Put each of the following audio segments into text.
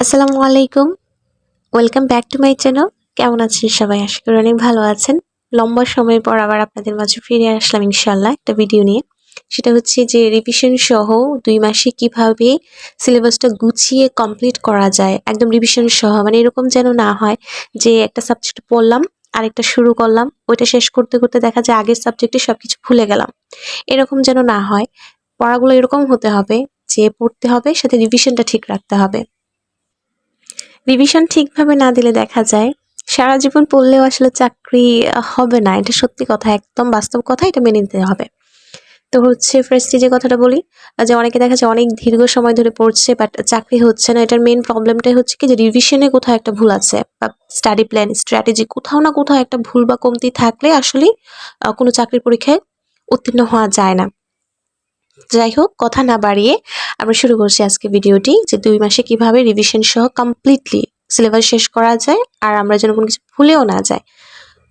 আসসালামু আলাইকুম। Welcome back to my channel কেমন আছেন সবাই? আশা করি অনেক ভালো আছেন। লম্বা সময় পর আবার আপনাদের মাঝে ফিরে আসলাম ইনশাল্লাহ একটা ভিডিও নিয়ে। সেটা হচ্ছে যে রিভিশন সহ দুই মাসে কীভাবে সিলেবাসটা গুছিয়ে কমপ্লিট করা যায়। একদম রিভিশন সহ। মানে এরকম যেন না হয় যে একটা সাবজেক্ট পড়লাম, আরেকটা শুরু করলাম, ওইটা শেষ করতে করতে দেখা যায় আগের সাবজেক্টে সবকিছু ভুলে গেলাম। এরকম যেন না হয়। পড়াগুলো এরকম হতে হবে যে পড়তে হবে, সাথে রিভিশনটা ঠিক রাখতে হবে। রিভিশন ঠিকভাবে না দিলে দেখা যায়, সারা জীবন পড়লেও আসলে চাকরি হবে না। এটা সত্যি কথা, একদম বাস্তব কথা, এটা মেনে নিতে হবে। তো হচ্ছে ফার্স্টে যে কথাটা বলি যে অনেকে দেখা যায় অনেক দীর্ঘ সময় ধরে পড়ছে বাট চাকরি হচ্ছে না, এটার মেন প্রবলেমটাই হচ্ছে কি যে রিভিশনে কোথাও একটা ভুল আছে, বা স্টাডি প্ল্যান স্ট্র্যাটেজি কোথাও না কোথাও একটা ভুল বা কমতি থাকলে আসলে কোনো চাকরির পরীক্ষায় উত্তীর্ণ হওয়া যায় না। যাই হোক, কথা না বাড়িয়ে আমরা শুরু করছি আজকে ভিডিওটি যে দুই মাসে কীভাবে রিভিশন সহ কমপ্লিটলি সিলেবাস শেষ করা যায় আর আমরা যেন কোনো কিছু ভুলেও না যায়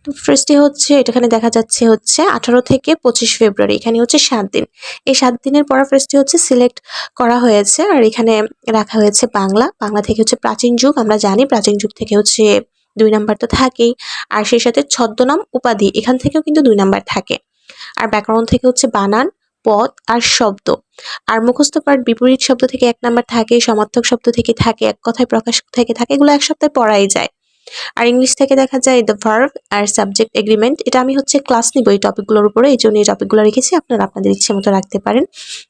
তো ফার্স্টে হচ্ছে এখানে দেখা যাচ্ছে হচ্ছে আঠারো থেকে পঁচিশ ফেব্রুয়ারি এখানে হচ্ছে সাত দিন। এই সাত দিনের পর ফার্স্টে হচ্ছে সিলেক্ট করা হয়েছে আর এখানে রাখা হয়েছে বাংলা। বাংলা থেকে হচ্ছে প্রাচীন যুগ, আমরা জানি প্রাচীন যুগ থেকে হচ্ছে দুই নাম্বার তো থাকেই। আর সেই সাথে ছদ্মনাম উপাধি, এখান থেকেও কিন্তু দুই নাম্বার থাকে। আর ব্যাকরণ থেকে হচ্ছে বানান পদ আর শব্দ। আর মুখস্থ পাঠ বিপরীত শব্দ থেকে এক নাম্বার থাকে, সমার্থক শব্দ থেকে থাকে, এক কথায় প্রকাশ থেকে থাকে, এগুলো এক সপ্তাহে পড়াই যায়। আর ইংলিশ থেকে দেখা যায় দ্য ভার্ব আর সাবজেক্ট এগ্রিমেন্ট এটা আমি হচ্ছে ক্লাস নিব এই টপিকগুলোর উপরে, এই জন্য এই টপিকগুলো রেখেছি, আপনারা আপনাদের ইচ্ছে মতো রাখতে পারেন।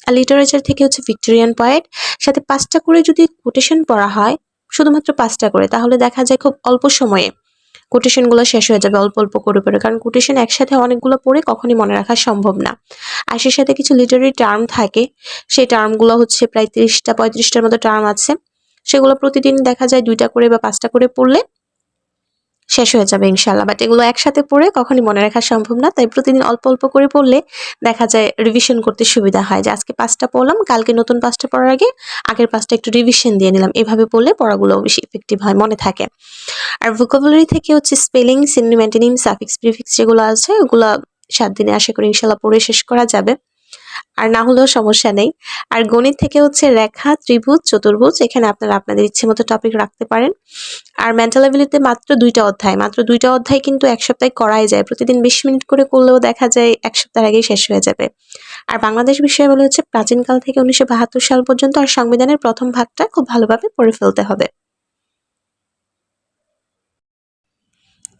আর লিটারেচার থেকে হচ্ছে ভিক্টোরিয়ান পয়েট সাথে পাঁচটা করে যদি কোটেশন পড়া হয়, শুধুমাত্র পাঁচটা করে, তাহলে দেখা যায় খুব অল্প সময়ে কোটেশনগুলো শেষ হয়ে যাবে অল্প অল্প করে পড়ে। কারণ কোটেশন একসাথে অনেকগুলো পড়ে কখনই মনে রাখা সম্ভব না। আর সেই সাথে কিছু লিটারি টার্ম থাকে, সেই টার্মগুলো হচ্ছে প্রায় তিরিশটা, পঁয়ত্রিশটার মতো টার্ম আছে। সেগুলো প্রতিদিন দেখা যায় দুইটা করে বা পাঁচটা করে পড়লে শেষ হয়ে যাবে ইনশাল্লাহ বাট এগুলো একসাথে পড়ে কখনই মনে রাখা সম্ভব না। তাই প্রতিদিন অল্প অল্প করে পড়লে দেখা যায় রিভিশন করতে সুবিধা হয়। যে আজকে পাঁচটা পড়লাম, কালকে নতুন পাঁচটা পড়ার আগে আগের পাঁচটা একটু রিভিশন দিয়ে নিলাম। এভাবে পড়লে পড়াগুলো বেশি ইফেক্টিভ হয়, মনে থাকে। আর ভোকাবুলারি থেকে হচ্ছে স্পেলিং সিনোনিম সাফিক্স প্রিফিক্স যেগুলো আছে, ওগুলো সাত দিনে আশা করি ইনশাল্লাহ পড়ে শেষ করা যাবে। আর না হলেও সমস্যা নেই। আর গণিত থেকে হচ্ছে রেখা, ত্রিভুজ, চতুর্ভুজ, এখানে আপনারা আপনাদের ইচ্ছে মতো টপিক রাখতে পারেন। আর মেন্টাল অ্যাবিলিটি মাত্র দুইটা অধ্যায়, মাত্র দুইটা অধ্যায় কিন্তু এক সপ্তাহে করাই যায়। প্রতিদিন বিশ মিনিট করে করলেও দেখা যায় এক সপ্তাহ আগেই শেষ হয়ে যাবে। আর বাংলাদেশ বিষয়ে বলে হচ্ছে প্রাচীনকাল থেকে উনিশশো বাহাত্তর সাল পর্যন্ত আর সংবিধানের প্রথম ভাগটা খুব ভালোভাবে পড়ে ফেলতে হবে।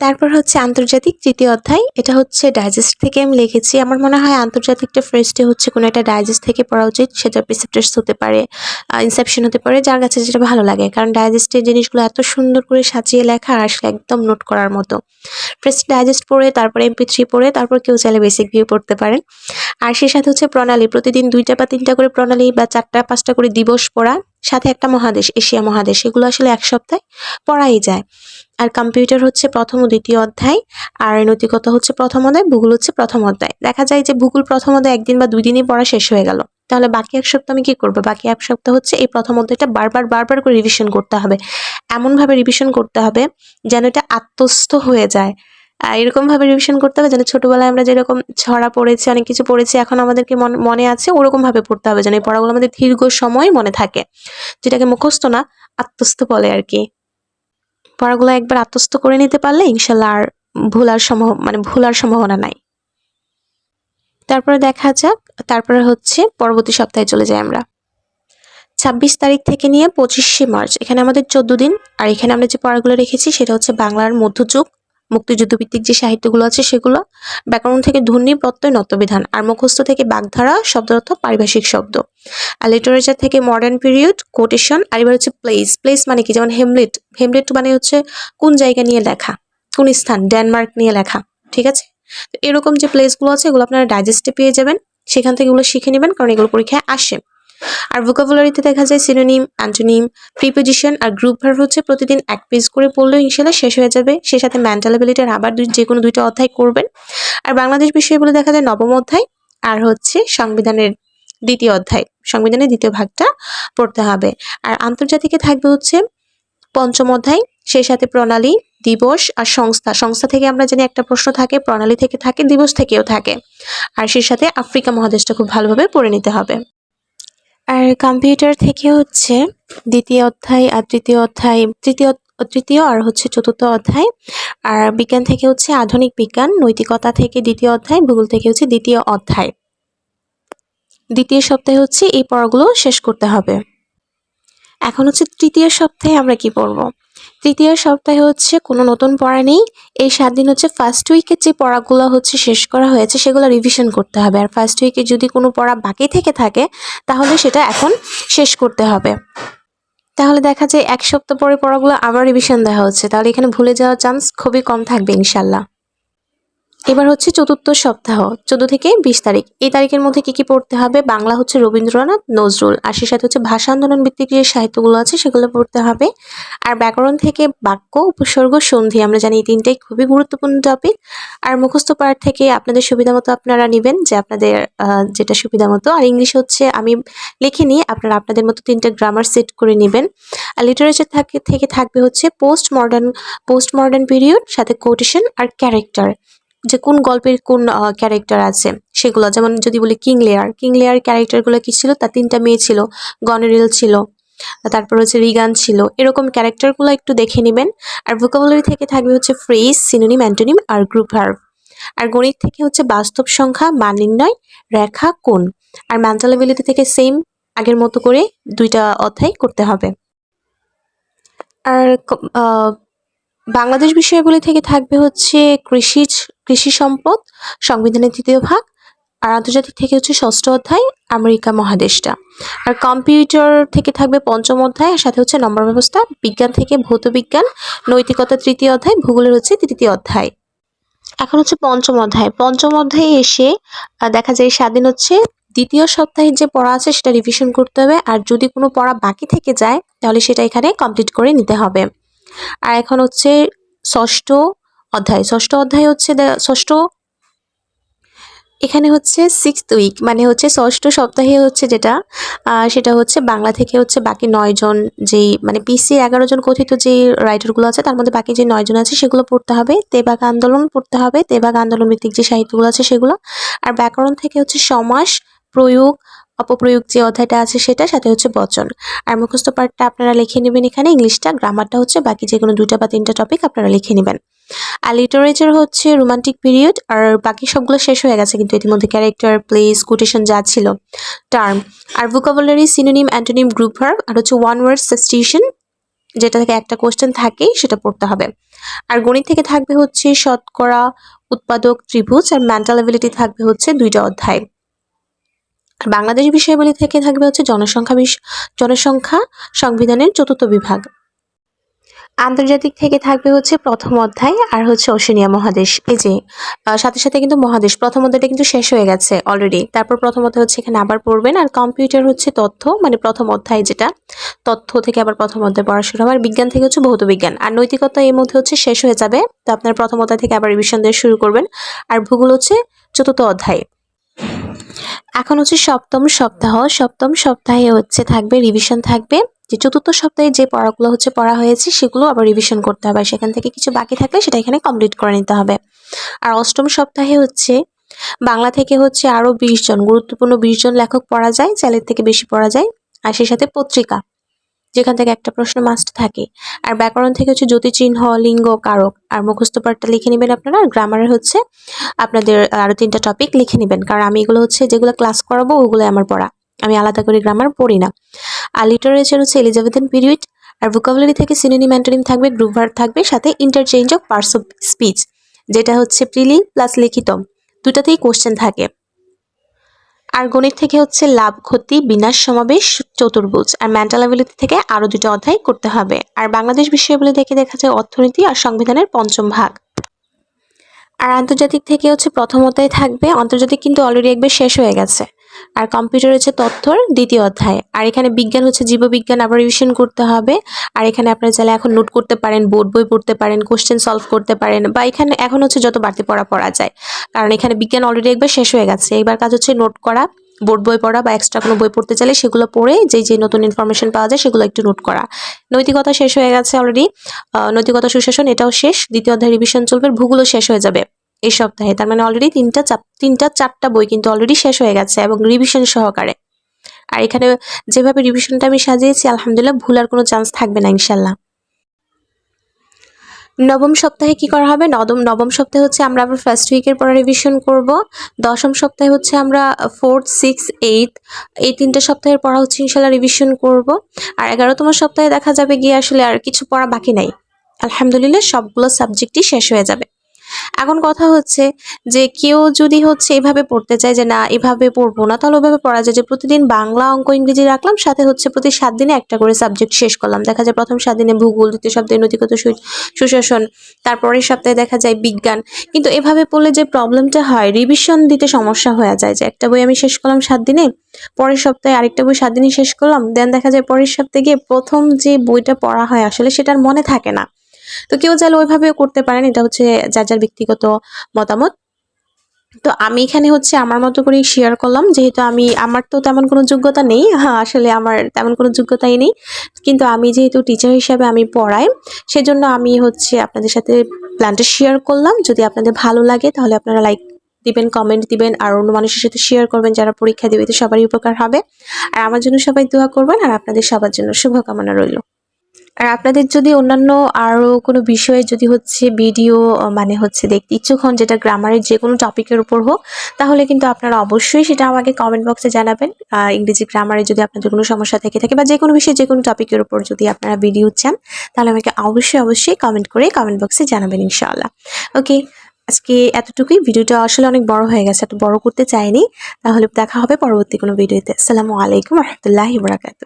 তারপর হচ্ছে আন্তর্জাতিক তৃতীয় অধ্যায়। এটা হচ্ছে ডাইজেস্ট থেকে আমি লিখেছি। আমার মনে হয় আন্তর্জাতিকটা ফার্স্টে হচ্ছে কোনো একটা ডাইজেস্ট থেকে পড়া উচিত সেটা প্রিসেপ্টার্স হতে পারে ইনসেপশন হতে পারে, যার কাছে যেটা ভালো লাগে। কারণ ডাইজেস্টের জিনিসগুলো এত সুন্দর করে সাজিয়ে লেখা আসলে একদম নোট করার মতো। ফার্স্ট ডাইজেস্ট পড়ে, তারপর এমপি থ্রি পড়ে, তারপর কেউ চাইলে বেসিক ভিউ পড়তে পারেন। আর সেই সাথে হচ্ছে প্রণালী। প্রতিদিন দুইটা বা তিনটা করে প্রণালী বা চারটা পাঁচটা করে দিবস পড়া সাথে একটা মহাদেশ, এশিয়া মহাদেশ, এগুলো আসলে এক সপ্তাহে পড়াই যায়। আর কম্পিউটার হচ্ছে প্রথম ও দ্বিতীয় অধ্যায়, আর নৈতিকতা হচ্ছে প্রথম অধ্যায়, ভূগোল হচ্ছে প্রথম অধ্যায়। দেখা যায় যে ভূগোল প্রথম অধ্যায় একদিন বা দুই দিনই পড়া শেষ হয়ে গেল। তাহলে বাকি এক সপ্তাহ আমি কি করব? বাকি এক সপ্তাহ হচ্ছে এই প্রথম অধ্যায়টা বারবার বারবার করে রিভিশন করতে হবে। এমনভাবে রিভিশন করতে হবে যেন এটা আত্মস্থ হয়ে যায়। আহ, এরকম ভাবে রিভিশন করতে হবে যেন ছোটোবেলায় আমরা যেরকম ছড়া পড়েছি অনেক কিছু পড়েছি এখন আমাদেরকে মনে আছে ওরকমভাবে পড়তে হবে যেন এই পড়াগুলো আমাদের দীর্ঘ সময় মনে থাকে। যেটাকে মুখস্থ না আত্মস্থ বলে আর কি। পড়াগুলো একবার আত্মস্থ করে নিতে পারলে ইনশাল্লাহ আর ভুলার সম্ভব মানে ভুলার সম্ভাবনা নাই। তারপরে দেখা যাক তারপরে হচ্ছে পরবর্তী সপ্তাহে চলে যাই আমরা। ছাব্বিশ তারিখ থেকে নিয়ে পঁচিশে মার্চ এখানে আমাদের চোদ্দ দিন আর এখানে আমরা যে পড়াগুলো রেখেছি সেটা হচ্ছে বাংলার মধ্যযুগ মুক্তিযুদ্ধ ভিত্তিক যে সাহিত্যগুলো আছে সেগুলো ব্যাকরণ থেকে ধ্বনি, প্রত্যয় নত্যবিধান আর মুখস্থ থেকে বাগধারা, শব্দার্থ, পারিভাষিক শব্দ। আর লিটারেচার থেকে মডার্ন পিরিয়ড কোটেশন আর এবার হচ্ছে প্লেস প্লেস মানে কি? যেমন হেমলেট হেমলেট মানে হচ্ছে কোন জায়গা নিয়ে লেখা? কোন স্থান? ডেনমার্ক নিয়ে লেখা। ঠিক আছে? এরকম যে প্লেসগুলো আছে, এগুলো আপনারা ডাইজেস্টে পেয়ে যাবেন। সেখান থেকে এগুলো শিখে নেবেন, কারণ এগুলো পরীক্ষায় আসে। আর ভোকাবুলারিতে দেখা যায় সিনোনিম অ্যান্টোনিম প্রিপোজিশন আর গ্রুপ ভার্ব হচ্ছে প্রতিদিন এক পেজ করে পড়লেও ইনশাল্লাহ শেষ হয়ে যাবে। সে সাথে মেন্টাল অ্যাবিলিটির আবার যে কোনো দুইটা অধ্যায় করবেন। আর বাংলাদেশ বিষয়ে বলে দেখা যায় নবম অধ্যায় আর হচ্ছে সংবিধানের দ্বিতীয় অধ্যায়। সংবিধানের দ্বিতীয় ভাগটা পড়তে হবে। আর আন্তর্জাতিকে থাকবে হচ্ছে পঞ্চম অধ্যায়, সেই সাথে প্রণালী, দিবস আর সংস্থা। সংস্থা থেকে আমরা জানি একটা প্রশ্ন থাকে, প্রণালী থেকে থাকে, দিবস থেকেও থাকে। আর সেই সাথে আফ্রিকা মহাদেশটা খুব ভালোভাবে পড়ে নিতে হবে। আর কম্পিউটার থেকে হচ্ছে দ্বিতীয় অধ্যায় আর তৃতীয় অধ্যায়, তৃতীয় তৃতীয় আর হচ্ছে চতুর্থ অধ্যায়, আর বিজ্ঞান থেকে হচ্ছে আধুনিক বিজ্ঞান, নৈতিকতা থেকে দ্বিতীয় অধ্যায়, ভূগোল থেকে হচ্ছে দ্বিতীয় অধ্যায়। দ্বিতীয় সপ্তাহে হচ্ছে এই পড়াগুলো শেষ করতে হবে। এখন হচ্ছে তৃতীয় সপ্তাহে আমরা কি পড়ব? তৃতীয় সপ্তাহে হচ্ছে কোনো নতুন পড়া নেই। এই সাত দিন হচ্ছে ফার্স্ট উইকের যে পড়াগুলো হচ্ছে শেষ করা হয়েছে, সেগুলো রিভিশন করতে হবে। আর ফার্স্ট উইকে যদি কোনো পড়া বাকি থেকে থাকে, তাহলে সেটা এখন শেষ করতে হবে। তাহলে দেখা যায় এক সপ্তাহ পরে পড়াগুলো আবার রিভিশন দেওয়া হচ্ছে। তাহলে এখানে ভুলে যাওয়ার চান্স খুবই কম থাকবে ইনশাল্লাহ এবার হচ্ছে চতুর্থ সপ্তাহ, চোদ্দ থেকে বিশ তারিখ। এই তারিখের মধ্যে কি কি পড়তে হবে? বাংলা হচ্ছে রবীন্দ্রনাথ, নজরুল। আর সে সাথে হচ্ছে ভাষা আন্দোলন ভিত্তিক যে সাহিত্যগুলো আছে, সেগুলো পড়তে হবে। আর ব্যাকরণ থেকে বাক্য, উপসর্গ, সন্ধি, আমরা জানি এই তিনটাই খুবই গুরুত্বপূর্ণ টপিক আর মুখস্থ পাঠ থেকে আপনাদের সুবিধা মতো আপনারা নেবেন, যে আপনাদের যেটা সুবিধা মতো। আর ইংলিশ হচ্ছে আমি লিখে নিই, আপনারা আপনাদের মতো তিনটা গ্রামার সেট করে নেবেন। আর লিটারেচার থাকে, থেকে থাকবে হচ্ছে post modern post modern period সাথে কোটেশন আর ক্যারেক্টার যে কোন গল্পের কোন ক্যারেক্টার আছে, সেগুলো, যেমন যদি বলি কিং লেয়ার কিং লেয়ার ক্যারেক্টারগুলো কি ছিল? তার তিনটা মেয়ে ছিল গনেরিল ছিল, তারপর হচ্ছে রিগান ছিল, এরকম ক্যারেক্টারগুলো একটু দেখে নেবেন। আর ভোকাবুলারি থেকে থাকবে হচ্ছে ফ্রেজ সিনোনিম অ্যান্টোনিম আর গ্রুপ হার্ভ আর গণিত থেকে হচ্ছে বাস্তব সংখ্যা, মান নির্ণয়, রেখা কোন আর মেন্টাল এবিলিটি থেকে সেম আগের মতো করে দুইটা অধ্যায় করতে হবে। আর বাংলাদেশ বিষয়গুলি থেকে থাকবে হচ্ছে কৃষি কৃষি সম্পদ, সংবিধানের তৃতীয় ভাগ, আর আন্তর্জাতিক থেকে হচ্ছে ষষ্ঠ অধ্যায়, আমেরিকা মহাদেশটা। আর কম্পিউটার থেকে থাকবে পঞ্চম অধ্যায়, আর সাথে হচ্ছে নম্বর ব্যবস্থা, বিজ্ঞান থেকে ভৌত বিজ্ঞান নৈতিকতা তৃতীয় অধ্যায়, ভূগোলের হচ্ছে তৃতীয় অধ্যায়। এখন হচ্ছে পঞ্চম অধ্যায়। পঞ্চম অধ্যায়ে এসে দেখা যায় স্বাধীন হচ্ছে দ্বিতীয় সপ্তাহের যে পড়া আছে, সেটা রিভিশন করতে হবে। আর যদি কোনো পড়া বাকি থেকে যায়, তাহলে সেটা এখানে কমপ্লিট করে নিতে হবে। আর এখন হচ্ছে ষষ্ঠ অধ্যায়, ষষ্ঠ অধ্যায় হচ্ছে ষষ্ঠ, এখানে হচ্ছে সিক্স উইক মানে হচ্ছে ষষ্ঠ সপ্তাহে হচ্ছে যেটা সেটা হচ্ছে বাংলা থেকে হচ্ছে বাকি নয়জন যেই মানে পিসি এগারো জন কথিত যে রাইটারগুলো আছে, তার মধ্যে বাকি যে নয়জন আছে সেগুলো পড়তে হবে। তেবাগ আন্দোলন পড়তে হবে, তেবাগ আন্দোলন ভিত্তিক যে সাহিত্যগুলো আছে সেগুলো। আর ব্যাকরণ থেকে হচ্ছে সমাস, প্রয়োগ, অপপ্রয়োগ যে অধ্যায়টা আছে সেটা, সাথে হচ্ছে বচন। আর মুখস্থ পাঠটা আপনারা লিখে নেবেন এখানে, ইংলিশটা, গ্রামারটা হচ্ছে বাকি যে কোনো দুটা বা তিনটা টপিক আপনারা লিখে নেবেন। আর লিটারেচার হচ্ছে রোমান্টিক পিরিয়ড আর বাকি সবগুলো শেষ হয়ে গেছে কিন্তু ইতিমধ্যে ক্যারেক্টার প্লেস কোটেশন যা ছিল টার্ম আর vocabulary synonym antonym group verb আর হচ্ছে ওয়ান ওয়ার্ড সাবস্টিটিউশন যেটা থেকে একটা কোশ্চেন থাকেই সেটা পড়তে হবে। আর গণিত থেকে থাকবে হচ্ছে শতকরা, উৎপাদক, ত্রিভুজ, আর মেন্টাল অ্যাবিলিটি থাকবে হচ্ছে দুইটা অধ্যায়। আর বাংলাদেশ বিষয়াবলী থেকে থাকবে হচ্ছে জনসংখ্যা জনসংখ্যা সংবিধানের চতুর্থ বিভাগ। আন্তর্জাতিক থেকে থাকবে হচ্ছে প্রথম অধ্যায় আর হচ্ছে ওশেনিয়া মহাদেশ। এই যে সাথে সাথে কিন্তু মহাদেশ, প্রথম অধ্যায়টা কিন্তু শেষ হয়ে গেছে অলরেডি তারপর প্রথম অধ্যায় হচ্ছে এখানে আবার পড়বেন আর কম্পিউটার হচ্ছে তথ্য মানে প্রথম অধ্যায় যেটা, তথ্য থেকে আবার প্রথম অধ্যায় পড়া শুরু হবে। আর বিজ্ঞান থেকে হচ্ছে ভৌত বিজ্ঞান আর নৈতিকতা এর মধ্যে হচ্ছে শেষ হয়ে যাবে। তো আপনার প্রথম অধ্যায় থেকে আবার রিভিশন দিয়ে শুরু করবেন। আর ভূগোল হচ্ছে চতুর্থ অধ্যায়। এখন হচ্ছে সপ্তম সপ্তাহ। সপ্তম সপ্তাহে হচ্ছে থাকবে রিভিশন থাকবে। যে চতুর্থ সপ্তাহে যে পড়াগুলো হচ্ছে পড়া হয়েছে, সেগুলো আবার রিভিশন করতে হবে। সেখান থেকে কিছু বাকি থাকলে সেটা এখানে কমপ্লিট করে নিতে হবে। আর অষ্টম সপ্তাহে হচ্ছে, বাংলা থেকে হচ্ছে আরও বিশ জন, গুরুত্বপূর্ণ বিশ জন লেখক পড়া যায় চ্যালের থেকে বেশি পড়া যায়, আর সেই সাথে পত্রিকা, যেখান থেকে একটা প্রশ্ন মাস্ট থাকে। আর ব্যাকরণ থেকে হচ্ছে জ্যোতিচিহ্ন, লিঙ্গ, কারক। আর মুখস্থ পাঠটা লিখে নেবেন আপনারা, আর গ্রামারের হচ্ছে আপনাদের আরও তিনটা টপিক লিখে নেবেন। কারণ আমি এগুলো হচ্ছে, যেগুলো ক্লাস করাবো ওগুলো আমার পড়া। আমি আলাদা করে গ্রামার পড়ি না। আর লিটারেচার হচ্ছে এলিজাবেথেন পিরিয়ড, আর ভোকাবুলারি থেকে সিনোনিম অ্যান্টোনিম থাকবে গ্রুপ থাকবে, সাথে interchange of parts of speech যেটা হচ্ছে প্রিলি প্লাস লিখিত দুটাতেই কোশ্চেন থাকে। আর গণিত থেকে হচ্ছে লাভ, ক্ষতি, বিনাশ, সমাবেশ, চতুর্ভুজ, আর মেন্টাল অ্যাবিলিটি থেকে আরও দুটো অধ্যায় করতে হবে। আর বাংলাদেশ বিষয়গুলি দেখে দেখা যায় অর্থনীতি আর সংবিধানের পঞ্চম ভাগ। আর আন্তর্জাতিক থেকে হচ্ছে প্রথম অধ্যায় থাকবে। আন্তর্জাতিক কিন্তু অলরেডি একবার শেষ হয়ে গেছে। আর কম্পিউটার হচ্ছে তথ্যর দ্বিতীয় অধ্যায়। আর এখানে বিজ্ঞান হচ্ছে জীববিজ্ঞান, আবার রিভিশন করতে হবে। আর এখানে আপনারা চাইলে এখন নোট করতে পারেন বোর্ড বই পড়তে পারেন কোশ্চেন সলভ করতে পারেন, বা এখানে এখন হচ্ছে যত বাড়তি পড়া পড়া যায়। কারণ এখানে বিজ্ঞান অলরেডি একবার শেষ হয়ে গেছে। এবার কাজ হচ্ছে নোট করা বোর্ড বই পড়া, বা এক্সট্রা কোনো বই পড়তে চাইলে সেগুলো পড়ে যেই যে নতুন ইনফরমেশন পাওয়া যায় সেগুলো একটু নোট করা। নৈতিকতা শেষ হয়ে গেছে অলরেডি নৈতিকতা সুশাসন, এটাও শেষ। দ্বিতীয় অধ্যায় রিভিশন চলবে, ভূগোলও শেষ হয়ে যাবে। এই সপ্তাহে। তার মানে অলরেডি তিনটা তিনটা চারটা বই কিন্তু অলরেডি শেষ হয়ে গেছে এবং রিভিশন সহকারে। আর এখানে যেভাবে রিভিশনটা আমি সাজিয়েছি, আলহামদুলিল্লাহ ভুল আর কোনো চান্স থাকবে না ইনশাল্লাহ নবম সপ্তাহে কি করা হবে? নবম নবম সপ্তাহে হচ্ছে আমরা আবার ফার্স্ট উইকের পরে রিভিশন করব। দশম সপ্তাহে হচ্ছে আমরা ফোর্থ সিক্স এইট এই তিনটে সপ্তাহের পড়া হচ্ছে ইনশাল্লাহ রিভিশন করব। আর এগারোতম সপ্তাহে দেখা যাবে গিয়ে আসলে আর কিছু পড়া বাকি নাই। আলহামদুলিল্লাহ সবগুলো সাবজেক্টই শেষ হয়ে যাবে। এখন কথা হচ্ছে যে কেউ যদি হচ্ছে এভাবে পড়তে চায় যে না, এভাবে পড়ব না, তাহলে ওইভাবে পড়া যায়। যে প্রতিদিন বাংলা অঙ্ক ইংরেজি রাখলাম, সাথে হচ্ছে প্রতি সাত দিনে একটা করে সাবজেক্ট শেষ করলাম। দেখা যায় প্রথম সাত দিনে ভূগোল, দ্বিতীয় সপ্তাহে সু- সুশাসন, তারপরের সপ্তাহে দেখা যায় বিজ্ঞান। কিন্তু এভাবে পড়লে যে প্রবলেমটা হয় রিভিশন দিতে সমস্যা হয়ে যায় যে একটা বই আমি শেষ করলাম সাত দিনে, পরের সপ্তাহে আরেকটা বই সাত দিনে শেষ করলাম দেন দেখা যায় পরের সপ্তাহে গিয়ে প্রথম যে বইটা পড়া হয় আসলে সেটার মনে থাকে না। তো কেউ চাইলে ওইভাবেও করতে পারেন, এটা হচ্ছে যার যার ব্যক্তিগত মতামত। তো আমি এখানে হচ্ছে আমার মতো করেই শেয়ার করলাম, যেহেতু আমি, আমার তো তেমন কোনো যোগ্যতা নেই হ্যাঁ আসলে আমার তেমন কোনো যোগ্যতাই নেই। কিন্তু আমি যেহেতু টিচার হিসাবে আমি পড়াই, সেজন্য আমি হচ্ছে আপনাদের সাথে প্ল্যানটা শেয়ার করলাম। যদি আপনাদের ভালো লাগে, তাহলে আপনারা লাইক দিবেন কমেন্ট দিবেন, আর অন্য মানুষের সাথে শেয়ার করবেন, যারা পরীক্ষা দেবে, তো সবারই উপকার হবে। আর আমার জন্য সবাই দোয়া করবেন, আর আপনাদের সবার জন্য শুভকামনা রইল। আর আপনাদের যদি অন্যান্য আরও কোনো বিষয়ে যদি হচ্ছে ভিডিও মানে হচ্ছে দেখতে ইচ্ছুক হন যেটা গ্রামারের যে কোনো টপিকের উপর হোক, তাহলে কিন্তু আপনারা অবশ্যই সেটা আমাকে কমেন্ট বক্সে জানাবেন। ইংরেজি গ্রামারে যদি আপনাদের কোনো সমস্যা থেকে থাকে বা যে কোনো বিষয়ে যে কোনো টপিকের উপর যদি আপনারা ভিডিও চান, তাহলে আমাকে অবশ্যই অবশ্যই কমেন্ট করে কমেন্ট বক্সে জানাবেন ইনশাআল্লাহ। ওকে আজকে এতটুকুই। ভিডিওটা আসলে অনেক বড় হয়ে গেছে, এত বড় করতে চাইনি। তাহলে দেখা হবে পরবর্তী কোনো ভিডিওতে আসসালামু আলাইকুম রহমতুল্লাহি বরাকাতু